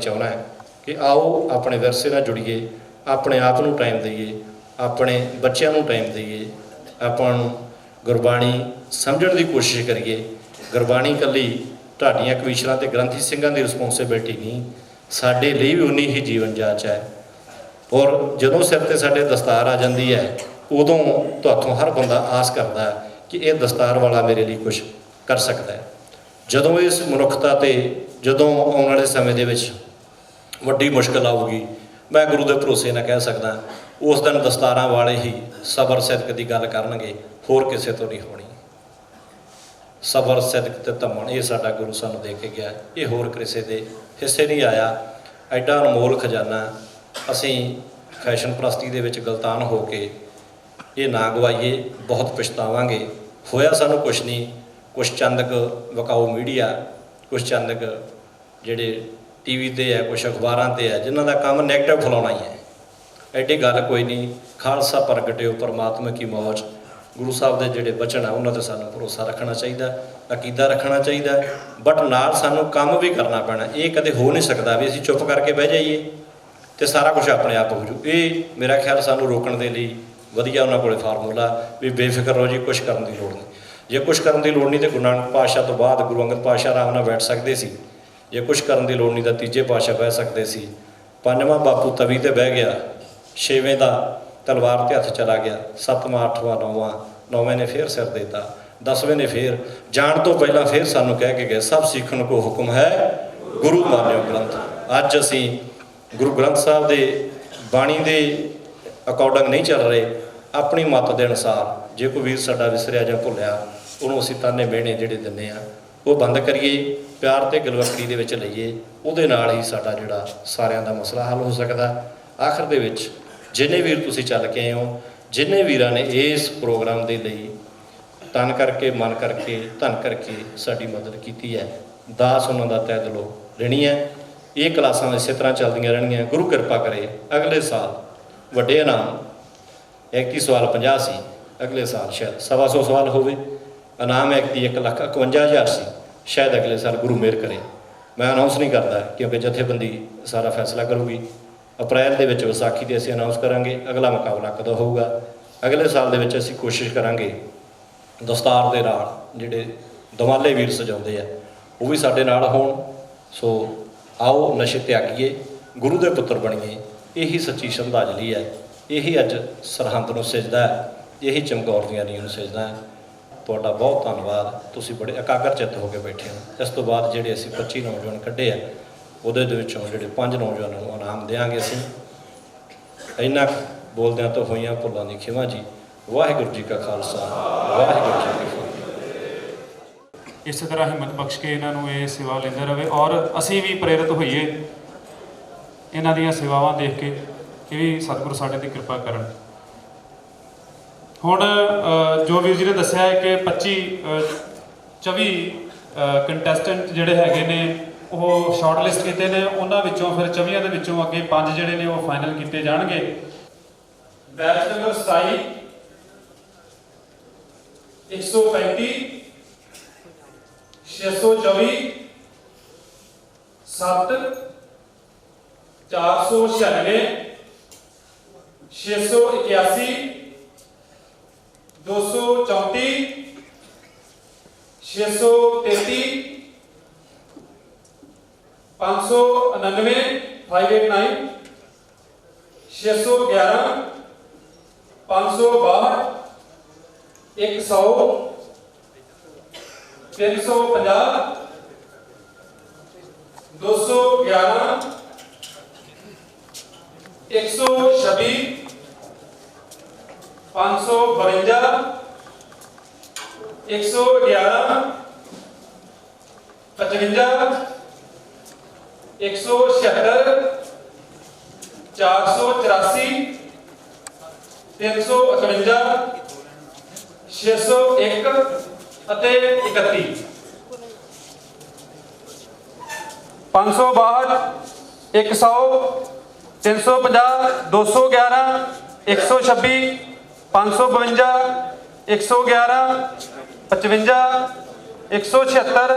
ਚਾਹੁੰਦਾ ਹੈ। ਕਿ ਆਓ ਆਪਣੇ ਵਿਰਸੇ ਨਾਲ ਜੁੜੀਏ, ਆਪਣੇ ਆਪ ਨੂੰ ਟਾਈਮ ਦਈਏ, ਆਪਣੇ ਬੱਚਿਆਂ ਨੂੰ ਟਾਈਮ ਦਈਏ, ਆਪਾਂ ਨੂੰ ਗੁਰਬਾਣੀ ਸਮਝਣ ਦੀ ਕੋਸ਼ਿਸ਼ ਕਰੀਏ। ਗੁਰਬਾਣੀ ਇਕੱਲੀ ਢਾਡੀਆਂ ਕਵੀਸ਼ਰਾਂ ਤੇ ਗ੍ਰੰਥੀ ਸਿੰਘਾਂ ਦੀ ਰਿਸਪੌਂਸਿਬਿਲਟੀ ਨਹੀਂ, ਸਾਡੇ ਲਈ ਵੀ ਉਨੀ ਹੀ ਜੀਵਨ ਜਾਚ ਹੈ। ਔਰ ਜਦੋਂ ਸਿਰ ਤੇ ਸਾਡੇ ਦਸਤਾਰ ਆ ਜਾਂਦੀ ਹੈ, ਉਦੋਂ ਤੁਹਾਥੋਂ ਹਰ ਬੰਦਾ ਆਸ ਕਰਦਾ ਕਿ ਇਹ ਦਸਤਾਰ ਵਾਲਾ ਮੇਰੇ ਲਈ ਕੁਝ ਕਰ ਸਕਦਾ ਹੈ। ਜਦੋਂ ਇਸ ਮਨੁੱਖਤਾ ਤੇ, ਜਦੋਂ ਆਉਣ ਵਾਲੇ ਸਮੇਂ ਦੇ ਵਿੱਚ ਵੱਡੀ ਮੁਸ਼ਕਲ ਆਊਗੀ, ਮੈਂ ਗੁਰੂ ਦੇ ਭਰੋਸੇ ਨਾਲ ਕਹਿ ਸਕਦਾ, ਉਸ ਦਿਨ ਦਸਤਾਰਾਂ ਵਾਲੇ ਹੀ ਸਬਰ ਸਿਦਕ ਦੀ ਗੱਲ ਕਰਨਗੇ, ਹੋਰ ਕਿਸੇ ਤੋਂ ਨਹੀਂ ਹੋਣੀ। ਸਬਰ ਸਿਦਕ ਤੇ ਧੰਮਣ, ਇਹ ਸਾਡਾ ਗੁਰੂ ਸਾਨੂੰ ਦੇ ਕੇ ਗਿਆ। ਇਹ ਹੋਰ ਕਿਸੇ ਦੇ ਹਿੱਸੇ ਨਹੀਂ ਆਇਆ। ਐਡਾ ਅਨਮੋਲ ਖਜ਼ਾਨਾ ਅਸੀਂ ਫੈਸ਼ਨ ਪ੍ਰਸਤੀ ਦੇ ਵਿੱਚ ਗਲਤਾਨ ਹੋ ਕੇ ਇਹ ਨਾ ਗਵਾਈਏ, ਬਹੁਤ ਪਛਤਾਵਾਂਗੇ। ਹੋਇਆ ਸਾਨੂੰ ਕੁਛ ਨਹੀਂ। ਕੁਛ ਚੰਦਕ ਵਕਾਊ ਮੀਡੀਆ, ਕੁਛ ਚੰਦਕ ਜਿਹੜੇ ਟੀਵੀ ਤੇ ਹੈ, ਕੁਛ ਅਖਬਾਰਾਂ ਤੇ ਹੈ, ਜਿਨ੍ਹਾਂ ਦਾ ਕੰਮ ਨੈਗੇਟਿਵ ਫੈਲਾਉਣਾ ਹੀ ਹੈ। ਐਡੀ ਗੱਲ ਕੋਈ ਨਹੀਂ, ਖਾਲਸਾ ਪ੍ਰਗਟਿਓ ਪਰਮਾਤਮਾ ਕੀ ਮੌਜ। ਗੁਰੂ ਸਾਹਿਬ ਦੇ ਜਿਹੜੇ ਬਚਨ ਆ, ਉਹਨਾਂ ਤੇ ਸਾਨੂੰ ਭਰੋਸਾ ਰੱਖਣਾ ਚਾਹੀਦਾ, ਅਕੀਦਾ ਰੱਖਣਾ ਚਾਹੀਦਾ। ਬਟ ਨਾਲ ਸਾਨੂੰ ਕੰਮ ਵੀ ਕਰਨਾ ਪੈਣਾ, ਇਹ ਕਦੇ ਹੋ ਨਹੀਂ ਸਕਦਾ ਵੀ ਅਸੀਂ ਚੁੱਪ ਕਰਕੇ ਬਹਿ ਜਾਈਏ ਤੇ ਸਾਰਾ ਕੁਝ ਆਪਣੇ ਆਪ ਹੋ ਜੂ। ਇਹ ਮੇਰਾ ਖਿਆਲ ਸਾਨੂੰ ਰੋਕਣ ਦੇ ਲਈ ਵਧੀਆ ਉਹਨਾਂ ਕੋਲੇ ਫਾਰਮੂਲਾ ਵੀ ਬੇਫਿਕਰ ਰਹੋ ਜੀ ਕੁਝ ਕਰਨ ਦੀ ਲੋੜ ਨਹੀਂ। ਜੇ ਕੁਝ ਕਰਨ ਦੀ ਲੋੜ ਨਹੀਂ ਤੇ ਗੁਰੂ ਨਾਨਕ ਪਾਤਸ਼ਾਹ ਤੋਂ ਬਾਅਦ ਗੁਰੂ ਅੰਗਦ ਪਾਤਸ਼ਾਹ ਆਰਾਮ ਨਾਲ ਬੈਠ ਸਕਦੇ ਸੀ। ਜੇ ਕੁਝ ਕਰਨ ਦੀ ਲੋੜ ਨਹੀਂ ਤਾਂ ਤੀਜੇ ਪਾਤਸ਼ਾਹ ਬਹਿ ਸਕਦੇ ਸੀ। ਪੰਜਵਾਂ ਬਾਪੂ ਤਵੀ ਤੇ ਬਹਿ ਗਿਆ। ਛੇਵੇਂ ਦਾ ਤਲਵਾਰ ਤੇ ਹੱਥ ਚਲਾ ਗਿਆ। ਸੱਤਵਾਂ, ਅੱਠਵਾਂ, ਨੌਵਾਂ, ਨੌਵੇਂ ਨੇ ਫੇਰ ਸਿਰ ਦਿੱਤਾ। ਦਸਵੇਂ ਨੇ ਫੇਰ ਜਾਣ ਤੋਂ ਪਹਿਲਾਂ ਫੇਰ ਸਾਨੂੰ ਕਹਿ ਕੇ ਗਏ, ਸਭ ਸਿੱਖਣ ਕੋ ਹੁਕਮ ਹੈ ਗੁਰੂ ਮਾਨਿਓ ਗ੍ਰੰਥ। ਅੱਜ ਅਸੀਂ ਗੁਰੂ ਗ੍ਰੰਥ ਸਾਹਿਬ ਦੇ ਬਾਣੀ ਦੇ ਅਕੋਰਡਿੰਗ ਨਹੀਂ ਚੱਲ ਰਹੇ। ਆਪਣੀ ਮੱਤ ਦੇ ਅਨੁਸਾਰ ਜੇ ਕੋਈ ਵੀਰ ਸਾਡਾ ਵਿਸਰਿਆ ਜਾਂ ਭੁੱਲਿਆ, ਉਹਨੂੰ ਅਸੀਂ ਤਾਨੇ ਮਿਹਣੇ ਜਿਹੜੇ ਦਿੰਦੇ ਆ ਉਹ ਬੰਦ ਕਰੀਏ, ਪਿਆਰ ਤੇ ਗਲਵਕੜੀ ਦੇ ਵਿੱਚ ਲਈਏ, ਉਹਦੇ ਨਾਲ ਹੀ ਸਾਡਾ ਜਿਹੜਾ ਸਾਰਿਆਂ ਦਾ ਮਸਲਾ ਹੱਲ ਹੋ ਸਕਦਾ। ਆਖਰ ਦੇ ਵਿੱਚ ਜਿੰਨੇ ਵੀਰ ਤੁਸੀਂ ਚੱਲ ਕੇ ਆਏ ਹੋ, ਜਿੰਨੇ ਵੀਰਾਂ ਨੇ ਇਸ ਪ੍ਰੋਗਰਾਮ ਦੇ ਲਈ ਤਨ ਕਰਕੇ, ਮਨ ਕਰਕੇ, ਧਨ ਕਰਕੇ ਸਾਡੀ ਮਦਦ ਕੀਤੀ ਹੈ, ਦਾਸ ਉਹਨਾਂ ਦਾ ਤਹਿ ਦਿਲੋਂ ਲੈਣੀ ਹੈ। ਇਹ ਕਲਾਸਾਂ ਇਸੇ ਤਰ੍ਹਾਂ ਚੱਲਦੀਆਂ ਰਹਿਣਗੀਆਂ। ਗੁਰੂ ਕਿਰਪਾ ਕਰੇ ਅਗਲੇ ਸਾਲ ਵੱਡੇ ਇਨਾਮ ਇੱਕ ਸਵਾਲ 50 ਸੀ, ਅਗਲੇ ਸਾਲ ਸ਼ਾਇਦ ਸਵਾ ਸੌ ਸਵਾਲ ਹੋਵੇ। ਇਨਾਮ ਇੱਕ ਦੀ 1 ਲੱਖ 51000 ਸੀ, ਸ਼ਾਇਦ ਅਗਲੇ ਸਾਲ ਗੁਰੂ ਮੇਰ ਕਰੇ। ਮੈਂ ਅਨਾਉਂਸ ਨਹੀਂ ਕਰਦਾ, ਕਿਉਂਕਿ ਜਥੇਬੰਦੀ ਸਾਰਾ ਫੈਸਲਾ ਕਰੂਗੀ। ਅਪ੍ਰੈਲ ਦੇ ਵਿੱਚ ਵਿਸਾਖੀ ਤੇ ਅਸੀਂ ਅਨਾਉਂਸ ਕਰਾਂਗੇ, ਅਗਲਾ ਮੁਕਾਬਲਾ ਕਦੋਂ ਹੋਊਗਾ? ਅਗਲੇ ਸਾਲ ਦੇ ਵਿੱਚ ਅਸੀਂ ਕੋਸ਼ਿਸ਼ ਕਰਾਂਗੇ, ਦਸਤਾਰ ਦੇ ਨਾਲ ਜਿਹੜੇ ਦਮਾਲੇ ਵੀਰ ਸਜਾਉਂਦੇ ਆ, ਉਹ ਵੀ ਸਾਡੇ ਨਾਲ ਹੋਣ। ਸੋ ਆਓ, ਨਸ਼ੇ ਤਿਆਗੀਏ, ਗੁਰੂ ਦੇ ਪੁੱਤਰ ਬਣੀਏ, ਇਹੀ ਸੱਚੀ ਸ਼ਰਧਾਂਜਲੀ ਹੈ। ਇਹੀ ਅੱਜ ਸਰਹੰਦ ਨੂੰ ਸਜਦਾ ਹੈ, ਇਹੀ ਚਮਕੌਰ ਦੀਆਂ ਨੀਂਹ ਨੂੰ ਸਜਦਾ ਹੈ। ਤੁਹਾਡਾ ਬਹੁਤ ਧੰਨਵਾਦ। ਤੁਸੀਂ ਬੜੇ ਇਕਾਗਰ ਚਿੱਤ ਹੋ ਕੇ ਬੈਠੇ ਹੋ। ਇਸ ਤੋਂ ਬਾਅਦ ਜਿਹੜੇ ਅਸੀਂ 25 ਨੌਜਵਾਨ ਕੱਢੇ ਆ, ਉਹਦੇ ਦੇ ਵਿੱਚੋਂ ਜਿਹੜੇ ਪੰਜ ਨੌਜਵਾਨਾਂ ਨੂੰ ਇਨਾਮ ਦੇਵਾਂਗੇ ਅਸੀਂ। ਇੰਨਾ ਬੋਲਦਿਆਂ ਤੋਂ ਹੋਈਆਂ ਭੁੱਲਾਂ ਦੀ ਖਿਮਾ ਜੀ। ਵਾਹਿਗੁਰੂ ਜੀ ਕਾ ਖਾਲਸਾ, ਵਾਹਿਗੁਰੂ ਜੀ ਕੀ ਫਤਿਹ। ਇਸੇ ਤਰ੍ਹਾਂ ਹਿੰਮਤ ਬਖਸ਼ ਕੇ ਇਹਨਾਂ ਨੂੰ ਇਹ ਸੇਵਾ ਲੈਂਦੇ ਰਹੇ ਔਰ ਅਸੀਂ ਵੀ ਪ੍ਰੇਰਿਤ ਹੋਈਏ ਇਹਨਾਂ ਦੀਆਂ ਸੇਵਾਵਾਂ ਦੇਖ ਕੇ। ਕਿ ਵੀ ਸਤਿਗੁਰੂ ਸਾਡੇ ਤੇ ਕਿਰਪਾ ਕਰਨ। ਹੁਣ ਜੋ ਵੀਰ ਜੀ ਨੇ ਦੱਸਿਆ ਹੈ ਕਿ 25 ਅ, 24 ਕੰਟੈਸਟੈਂਟ ਜਿਹੜੇ ਹੈਗੇ ਨੇ ਉਹ ਸ਼ਾਰਟ ਲਿਸਟ ਕੀਤੇ ਨੇ। ਉਹਨਾਂ ਵਿੱਚੋਂ ਫਿਰ 24 ਦੇ ਵਿੱਚੋਂ ਅੱਗੇ ਪੰਜ ਜਿਹੜੇ ਨੇ ਉਹ ਫਾਈਨਲ ਕੀਤੇ ਜਾਣਗੇ। ਬੈਚ ਨੰਬਰ 27 135 624 7 496 छे सौ इक्यासी, दो सौ चौंती छे सौ तेती पाँच सौ उन्नवे फाइव एट नाइन छे सौ ग्यारह, पाँच सौ बारह, एक सौ, तीन सौ पंजाब दो सौ ग्यारह, एक सौ छब्बीस 552 111 55 176 484 351 601 ਅਤੇ 31 562 100 350 211 126 552 111 55 176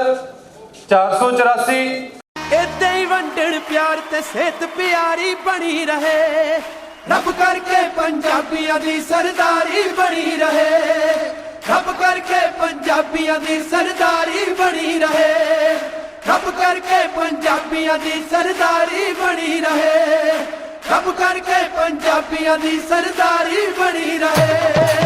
484 ਏਦਾਂ ਹੀ ਵੰਡਣ ਪਿਆਰ ਤੇ ਸਿਹਤ ਪਿਆਰੀ ਬਣੀ ਰਹੇ। ਰੱਬ ਕਰਕੇ ਪੰਜਾਬੀਆਂ ਦੀ ਸਰਦਾਰੀ ਬਣੀ ਰਹੇ। ਰੱਬ ਕਰਕੇ ਪੰਜਾਬੀਆਂ ਦੀ ਸਰਦਾਰੀ ਬਣੀ ਰਹੇ। ਰੱਬ ਕਰਕੇ ਪੰਜਾਬੀਆਂ ਦੀ ਸਰਦਾਰੀ ਬਣੀ ਰਹੇ। ਰੱਬ ਕਰਕੇ ਪੰਜਾਬੀਆਂ ਦੀ ਸਰਦਾਰੀ ਬਣੀ ਰਹੇ।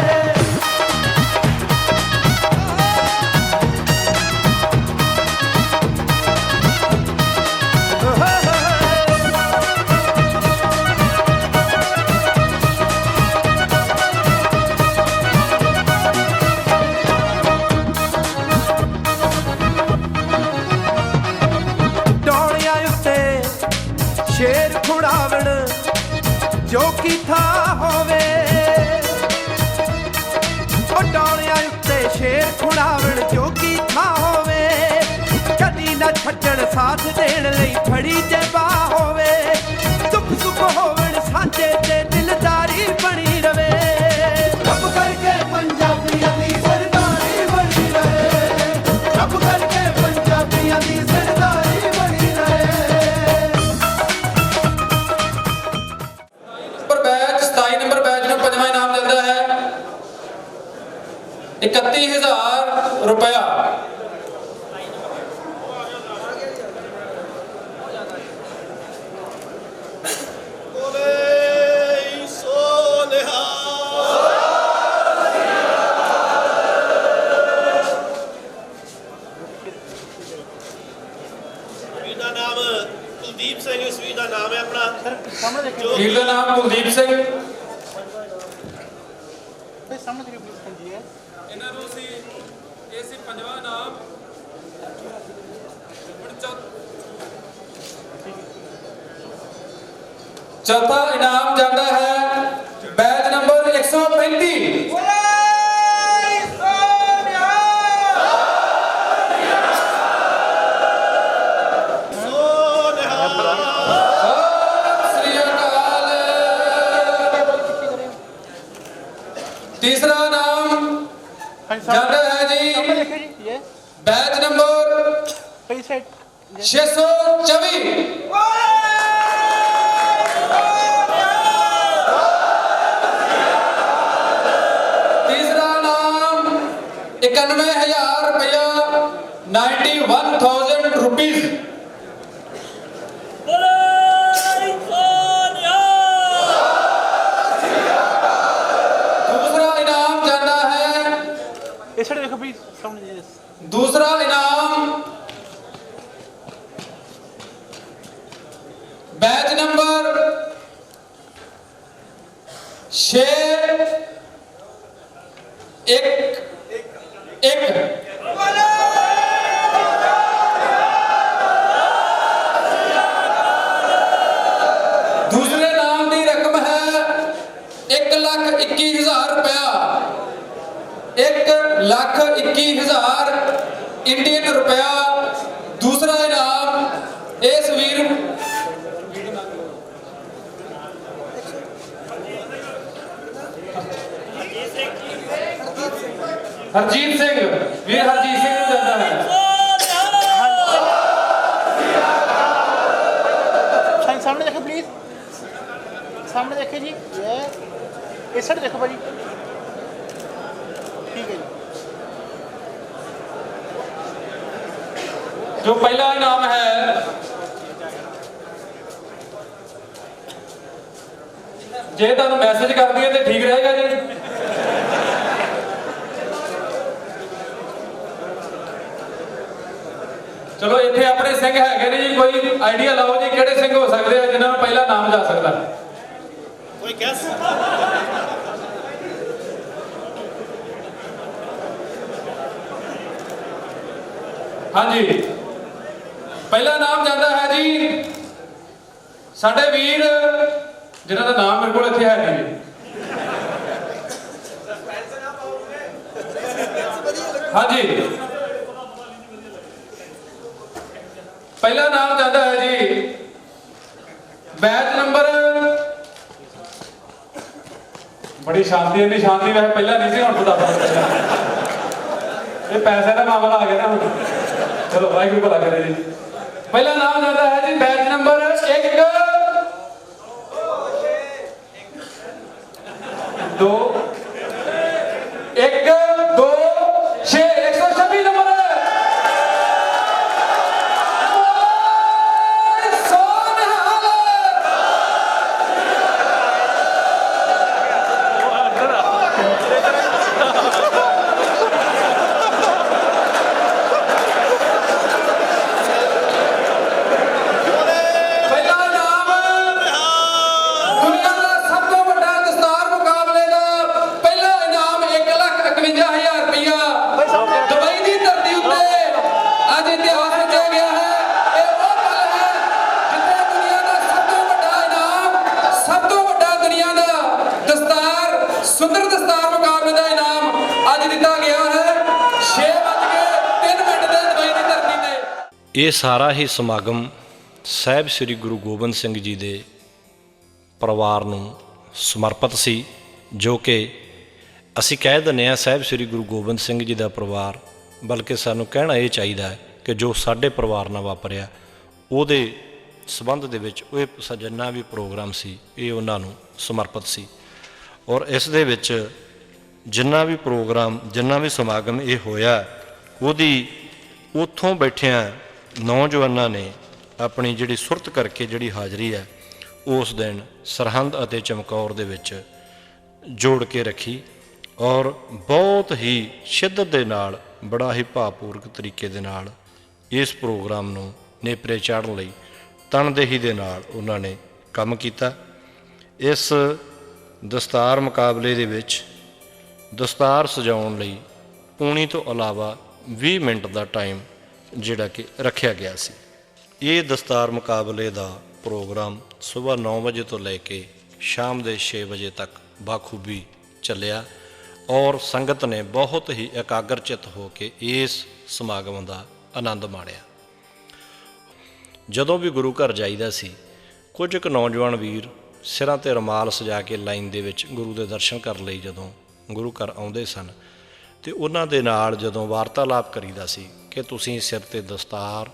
ਜੋ ਕੀ ਥਾ ਹੋਵੇ। ਉਹ ਡੋਲਿਆਂ ਉੱਤੇ ਸ਼ੇਰ ਖੁੜਾਵਣ ਜੋ ਕੀ ਹੋਵੇ। ਕਦੀ ਨਾ ਛੱਡਣ ਸਾਥ ਦੇਣ ਲਈ ਫੜੀ ਜੇ ਬਾਹ ਹੋਵੇ। ਵੀਰ ਦਾ ਨਾਮ ਕੁਲਦੀਪ ਸਿੰਘ। ਇਹਨਾਂ ਨੂੰ ਸੀ ਇਹ ਸੀ ਪੰਜਵਾਂ ਚੌ- ਚੌਥਾ ਇਨਾਮ ਜਾਂਦਾ ਹੈ। ਬੈਚ ਨੰਬਰ 135 ਜਾਂਦਾ ਹੈ ਜੀ ਬੈਚ ਨੰਬਰ 624 ਤੀਸਰਾ ਨਾਮ 91000 ਰੁਪਇਆ 91000 ਰੁਪੀਸ ਦੂਸਰਾ 6 1 ਹਰਜੀਤ ਸਿੰਘ ਵੀਰ ਹਰਜੀਤ ਸਿੰਘ ਨੂੰ ਜਾਂਦਾ ਹੈ। ਸਾਹਮਣੇ ਦੇਖੋ ਪਲੀਜ਼ ਸਾਹਮਣੇ ਦੇਖੋ ਜੀ। ਇਸ ਸਾਈਡ ਦੇਖੋ ਭਾਜੀ। ਠੀਕ ਹੈ ਜੀ। ਜੋ ਪਹਿਲਾ ਇਨਾਮ ਹੈ ਜੇ ਤੁਹਾਨੂੰ ਮੈਸੇਜ ਕਰ ਦਈਏ ਤੇ ਠੀਕ ਰਹੇਗਾ ਜੀ। ਚਲੋ ਇੱਥੇ ਆਪਣੇ ਸਿੰਘ ਹੈਗੇ ਨੇ ਜੀ ਕੋਈ ਆਈਡੀਆ ਲਾਓ ਜੀ ਕਿਹੜੇ ਸਿੰਘ ਹੋ ਸਕਦੇ ਆ ਜਿਨ੍ਹਾਂ ਨੂੰ ਪਹਿਲਾ ਨਾਮ ਜਾ ਸਕਦਾ। ਕੋਈ ਗੈਸ ਹਾਂਜੀ। ਪਹਿਲਾ ਨਾਮ ਜਾਂਦਾ ਹੈ ਜੀ ਸਾਡੇ ਵੀਰ ਜਿਨ੍ਹਾਂ ਦਾ ਨਾਮ ਮੇਰੇ ਕੋਲ ਇੱਥੇ ਹੈ ਨਹੀਂ। ਜੀ ਹਾਂਜੀ। ਪਹਿਲਾ ਨਾਮ ਜਾਂਦਾ ਹੈ ਜੀ। ਬੈਚ ਨੰਬਰ ਬੜੀ ਸ਼ਾਂਤੀ, ਇੰਨੀ ਸ਼ਾਂਤੀ ਵੈਸੇ ਪਹਿਲਾਂ ਨਹੀਂ ਸੀ, ਹੁਣ ਪਤਾ ਪਤਾ ਇਹ ਪੈਸੇ ਦਾ ਮਾਮਲਾ ਆ ਗਿਆ ਨਾ ਹੁਣ। ਚਲੋ, ਵਾਹਿਗੁਰੂ ਭਲਾ ਕਰੇ ਜੀ। ਪਹਿਲਾ ਨਾਮ ਜਾਂਦਾ ਹੈ ਜੀ, ਬੈਚ ਨੰਬਰ 1 2 ਇਹ ਸਾਰਾ ਹੀ ਸਮਾਗਮ ਸਾਹਿਬ ਸ੍ਰੀ ਗੁਰੂ ਗੋਬਿੰਦ ਸਿੰਘ ਜੀ ਦੇ ਪਰਿਵਾਰ ਨੂੰ ਸਮਰਪਿਤ ਸੀ, ਜੋ ਕਿ ਅਸੀਂ ਕਹਿ ਦਿੰਦੇ ਹਾਂ ਸਾਹਿਬ ਸ੍ਰੀ ਗੁਰੂ ਗੋਬਿੰਦ ਸਿੰਘ ਜੀ ਦਾ ਪਰਿਵਾਰ, ਬਲਕਿ ਸਾਨੂੰ ਕਹਿਣਾ ਇਹ ਚਾਹੀਦਾ ਹੈ ਕਿ ਜੋ ਸਾਡੇ ਪਰਿਵਾਰ ਨਾਲ ਵਾਪਰਿਆ, ਉਹਦੇ ਸਬੰਧ ਦੇ ਵਿੱਚ ਉਹ ਸਜਣਾ ਵੀ ਪ੍ਰੋਗਰਾਮ ਸੀ, ਇਹ ਉਹਨਾਂ ਨੂੰ ਸਮਰਪਿਤ ਸੀ। ਔਰ ਇਸ ਦੇ ਵਿੱਚ ਜਿੰਨਾ ਵੀ ਪ੍ਰੋਗਰਾਮ, ਜਿੰਨਾ ਵੀ ਸਮਾਗਮ ਇਹ ਹੋਇਆ, ਉਹਦੀ ਉੱਥੋਂ ਬੈਠਿਆਂ ਨੌਜਵਾਨਾਂ ਨੇ ਆਪਣੀ ਜਿਹੜੀ ਸੁਰਤ ਕਰਕੇ ਜਿਹੜੀ ਹਾਜ਼ਰੀ ਹੈ, ਉਸ ਦਿਨ ਸਰਹੰਦ ਅਤੇ ਚਮਕੌਰ ਦੇ ਵਿੱਚ ਜੋੜ ਕੇ ਰੱਖੀ ਔਰ ਬਹੁਤ ਹੀ ਸ਼ਿੱਦਤ ਦੇ ਨਾਲ, ਬੜਾ ਹੀ ਭਾਵਪੂਰਕ ਤਰੀਕੇ ਦੇ ਨਾਲ ਇਸ ਪ੍ਰੋਗਰਾਮ ਨੂੰ ਨੇਪਰੇ ਚਾੜਨ ਲਈ ਤਨਦੇਹੀ ਦੇ ਨਾਲ ਉਹਨਾਂ ਨੇ ਕੰਮ ਕੀਤਾ। ਇਸ ਦਸਤਾਰ ਮੁਕਾਬਲੇ ਦੇ ਵਿੱਚ ਦਸਤਾਰ ਸਜਾਉਣ ਲਈ ਪੂਣੀ ਤੋਂ ਇਲਾਵਾ 20 ਮਿੰਟ ਦਾ ਟਾਈਮ ਜਿਹੜਾ ਕਿ ਰੱਖਿਆ ਗਿਆ ਸੀ। ਇਹ ਦਸਤਾਰ ਮੁਕਾਬਲੇ ਦਾ ਪ੍ਰੋਗਰਾਮ ਸਵੇਰ 9 ਵਜੇ ਤੋਂ ਲੈ ਕੇ ਸ਼ਾਮ ਦੇ 6 ਵਜੇ ਤੱਕ ਬਾਖੂਬੀ ਚੱਲਿਆ ਔਰ ਸੰਗਤ ਨੇ ਬਹੁਤ ਹੀ ਇਕਾਗਰਚਿਤ ਹੋ ਕੇ ਇਸ ਸਮਾਗਮ ਦਾ ਆਨੰਦ ਮਾਣਿਆ। ਜਦੋਂ ਵੀ ਗੁਰੂ ਘਰ ਜਾਈਦਾ ਸੀ, ਕੁਝ ਕੁ ਨੌਜਵਾਨ ਵੀਰ ਸਿਰਾਂ ਤੇ ਰਮਾਲ ਸਜਾ ਕੇ ਲਾਈਨ ਦੇ ਵਿੱਚ ਗੁਰੂ ਦੇ ਦਰਸ਼ਨ ਕਰਨ ਲਈ ਜਦੋਂ ਗੁਰੂ ਘਰ ਆਉਂਦੇ ਸਨ ਤੇ ਉਹਨਾਂ ਦੇ ਨਾਲ ਜਦੋਂ ਵਾਰਤਾਲਾਪ ਕਰੀਦਾ ਸੀ ਕਿ ਤੁਸੀਂ ਸਿਰ ਤੇ ਦਸਤਾਰ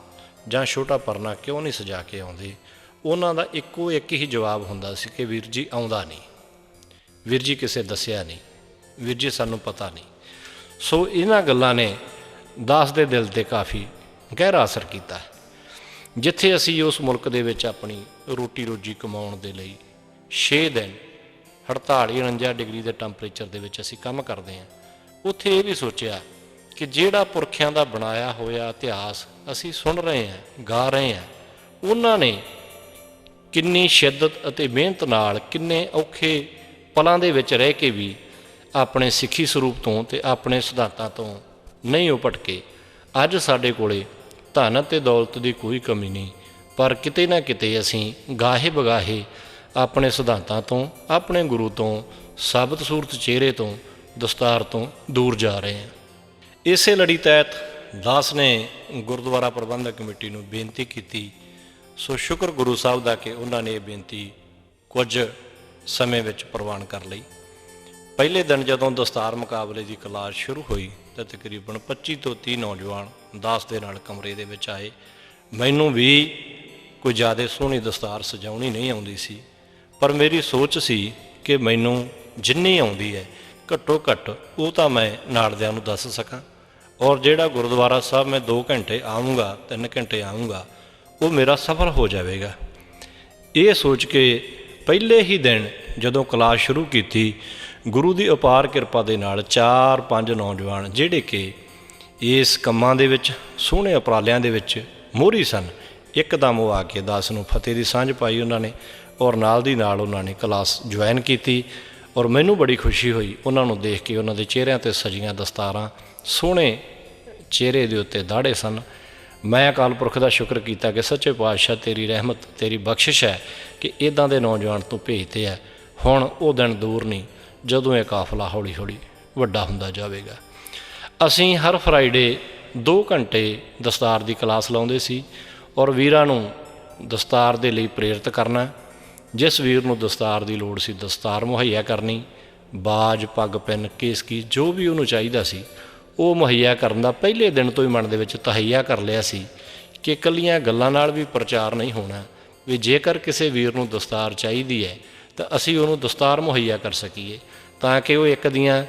ਜਾਂ ਛੋਟਾ ਪਰਨਾ ਕਿਉਂ ਨਹੀਂ ਸਜਾ ਕੇ ਆਉਂਦੇ, ਉਹਨਾਂ ਦਾ ਇੱਕੋ ਇੱਕ ਹੀ ਜਵਾਬ ਹੁੰਦਾ ਸੀ ਕਿ ਵੀਰ ਜੀ ਆਉਂਦਾ ਨਹੀਂ। ਵੀਰ ਜੀ ਕਿਸੇ ਦੱਸਿਆ ਨਹੀਂ। ਵੀਰ ਜੀ ਸਾਨੂੰ ਪਤਾ ਨਹੀਂ। ਸੋ ਇਹਨਾਂ ਗੱਲਾਂ ਨੇ ਦਾਸ ਦੇ ਦਿਲ ਤੇ ਕਾਫੀ ਗਹਿਰਾ ਅਸਰ ਕੀਤਾ। ਜਿੱਥੇ ਅਸੀਂ ਉਸ ਮੁਲਕ ਦੇ ਵਿੱਚ ਆਪਣੀ ਰੋਟੀ ਰੋਜੀ ਕਮਾਉਣ ਦੇ ਲਈ 6 ਦਿਨ 48 49 ਡਿਗਰੀ ਦੇ ਟੈਂਪਰੇਚਰ ਦੇ ਵਿੱਚ ਅਸੀਂ ਕੰਮ ਕਰਦੇ ਹਾਂ ਉੱਥੇ ਇਹ ਵੀ ਸੋਚਿਆ ਕਿ ਜਿਹੜਾ ਪੁਰਖਿਆਂ ਦਾ ਬਣਾਇਆ ਹੋਇਆ ਇਤਿਹਾਸ ਅਸੀਂ ਸੁਣ ਰਹੇ ਹਾਂ, ਗਾ ਰਹੇ ਹਾਂ, ਉਹਨਾਂ ਨੇ ਕਿੰਨੀ ਸ਼ਿੱਦਤ ਅਤੇ ਮਿਹਨਤ ਨਾਲ ਕਿੰਨੇ ਔਖੇ ਪਲਾਂ ਦੇ ਵਿੱਚ ਰਹਿ ਕੇ ਵੀ ਆਪਣੇ ਸਿੱਖੀ ਸਰੂਪ ਤੋਂ ਤੇ ਆਪਣੇ ਸਿਧਾਂਤਾਂ ਤੋਂ ਨਹੀਂ ਉਹ ਭਟਕੇ ਅੱਜ ਸਾਡੇ ਕੋਲੇ ਧਨ ਅਤੇ ਦੌਲਤ ਦੀ ਕੋਈ ਕਮੀ ਨਹੀਂ, ਪਰ ਕਿਤੇ ਨਾ ਕਿਤੇ ਅਸੀਂ ਗਾਹੇ ਬਗਾਹੇ ਆਪਣੇ ਸਿਧਾਂਤਾਂ ਤੋਂ, ਆਪਣੇ ਗੁਰੂ ਤੋਂ, ਸਾਬਤ ਸੂਰਤ ਚਿਹਰੇ ਤੋਂ ਦਸਤਾਰ ਤੋਂ ਦੂਰ ਜਾ ਰਹੇ ਹਾਂ। ਇਸੇ ਲੜੀ ਤਹਿਤ ਦਾਸ ਨੇ ਗੁਰਦੁਆਰਾ ਪ੍ਰਬੰਧਕ ਕਮੇਟੀ ਨੂੰ ਬੇਨਤੀ ਕੀਤੀ। ਸੋ ਸ਼ੁਕਰ ਗੁਰੂ ਸਾਹਿਬ ਦਾ ਕਿ ਉਹਨਾਂ ਨੇ ਇਹ ਬੇਨਤੀ ਕੁਝ ਸਮੇਂ ਵਿੱਚ ਪ੍ਰਵਾਨ ਕਰ ਲਈ। ਪਹਿਲੇ ਦਿਨ ਜਦੋਂ ਦਸਤਾਰ ਮੁਕਾਬਲੇ ਦੀ ਕਲਾਸ ਸ਼ੁਰੂ ਹੋਈ, ਤਾਂ ਤਕਰੀਬਨ 25 ਤੋਂ 30 ਨੌਜਵਾਨ ਦਾਸ ਦੇ ਨਾਲ ਕਮਰੇ ਦੇ ਵਿੱਚ ਆਏ। ਮੈਨੂੰ ਵੀ ਕੋਈ ਜ਼ਿਆਦਾ ਸੋਹਣੀ ਦਸਤਾਰ ਸਜਾਉਣੀ ਨਹੀਂ ਆਉਂਦੀ ਸੀ, ਪਰ ਮੇਰੀ ਸੋਚ ਸੀ ਕਿ ਮੈਨੂੰ ਜਿੰਨੀ ਆਉਂਦੀ ਹੈ ਘੱਟੋ ਘੱਟ ਉਹ ਤਾਂ ਮੈਂ ਨਾਲਦਿਆਂ ਨੂੰ ਦੱਸ ਸਕਾਂ। ਔਰ ਜਿਹੜਾ ਗੁਰਦੁਆਰਾ ਸਾਹਿਬ ਮੈਂ 2 ਘੰਟੇ ਆਉਂਗਾ 3 ਘੰਟੇ ਆਉਂਗਾ ਉਹ ਮੇਰਾ ਸਫਲ ਹੋ ਜਾਵੇਗਾ। ਇਹ ਸੋਚ ਕੇ ਪਹਿਲੇ ਹੀ ਦਿਨ ਜਦੋਂ ਕਲਾਸ ਸ਼ੁਰੂ ਕੀਤੀ, ਗੁਰੂ ਦੀ ਅਪਾਰ ਕਿਰਪਾ ਦੇ ਨਾਲ 4-5 ਨੌਜਵਾਨ ਜਿਹੜੇ ਕਿ ਇਸ ਕੰਮਾਂ ਦੇ ਵਿੱਚ, ਸੋਹਣੇ ਉਪਰਾਲਿਆਂ ਦੇ ਵਿੱਚ ਮੋਹਰੀ ਸਨ, ਇੱਕਦਮ ਉਹ ਆ ਕੇ ਦਾਸ ਨੂੰ ਫਤਿਹ ਦੀ ਸਾਂਝ ਪਾਈ ਉਹਨਾਂ ਨੇ ਔਰ ਨਾਲ ਦੀ ਨਾਲ ਉਹਨਾਂ ਨੇ ਕਲਾਸ ਜੁਆਇਨ ਕੀਤੀ। ਔਰ ਮੈਨੂੰ ਬੜੀ ਖੁਸ਼ੀ ਹੋਈ ਉਹਨਾਂ ਨੂੰ ਦੇਖ ਕੇ, ਉਹਨਾਂ ਦੇ ਚਿਹਰਿਆਂ ਤੇ ਸਜੀਆਂ ਦਸਤਾਰਾਂ, ਸੋਹਣੇ ਚਿਹਰੇ ਦੇ ਉੱਤੇ ਦਾੜੇ ਸਨ। ਮੈਂ ਅਕਾਲ ਪੁਰਖ ਦਾ ਸ਼ੁਕਰ ਕੀਤਾ ਕਿ ਸੱਚੇ ਪਾਤਸ਼ਾਹ ਤੇਰੀ ਰਹਿਮਤ, ਤੇਰੀ ਬਖਸ਼ਿਸ਼ ਹੈ ਕਿ ਇਦਾਂ ਦੇ ਨੌਜਵਾਨ ਤੂੰ ਭੇਜਦੇ ਆ ਹੁਣ ਉਹ ਦਿਨ ਦੂਰ ਨਹੀਂ, ਜਦੋਂ ਇਹ ਕਾਫਲਾ ਹੌਲੀ ਹੌਲੀ ਵੱਡਾ ਹੁੰਦਾ ਜਾਵੇਗਾ। ਅਸੀਂ ਹਰ ਫਰਾਈਡੇ 2 ਘੰਟੇ ਦਸਤਾਰ ਦੀ ਕਲਾਸ ਲਾਉਂਦੇ ਸੀ ਔਰ ਵੀਰਾਂ ਨੂੰ ਦਸਤਾਰ ਦੇ ਲਈ ਪ੍ਰੇਰਿਤ ਕਰਨਾ ਜਿਸ ਵੀਰ ਨੂੰ ਦਸਤਾਰ ਦੀ ਲੋੜ ਸੀ, ਦਸਤਾਰ ਮੁਹੱਈਆ ਕਰਨੀ, ਬਾਜ, ਪੱਗ, ਪਿੰਨ ਕੇਸਕੀ ਜੋ ਵੀ ਉਹਨੂੰ ਚਾਹੀਦਾ ਸੀ, ਉਹ ਮੁਹੱਈਆ ਕਰਨ ਦਾ ਪਹਿਲੇ ਦਿਨ ਤੋਂ ਹੀ ਮਨ ਦੇ ਵਿੱਚ ਤਹਈਆ ਕਰ ਲਿਆ ਸੀ ਕਿ ਇਕੱਲੀਆਂ ਗੱਲਾਂ ਨਾਲ ਵੀ ਪ੍ਰਚਾਰ ਨਹੀਂ ਹੋਣਾ, ਵੀ ਜੇਕਰ ਕਿਸੇ ਵੀਰ ਨੂੰ ਦਸਤਾਰ ਚਾਹੀਦੀ ਹੈ, ਤਾਂ ਅਸੀਂ ਉਹਨੂੰ ਦਸਤਾਰ ਮੁਹੱਈਆ ਕਰ ਸਕੀਏ, ਤਾਂ ਕਿ ਉਹ ਇੱਕ ਦੀਆਂ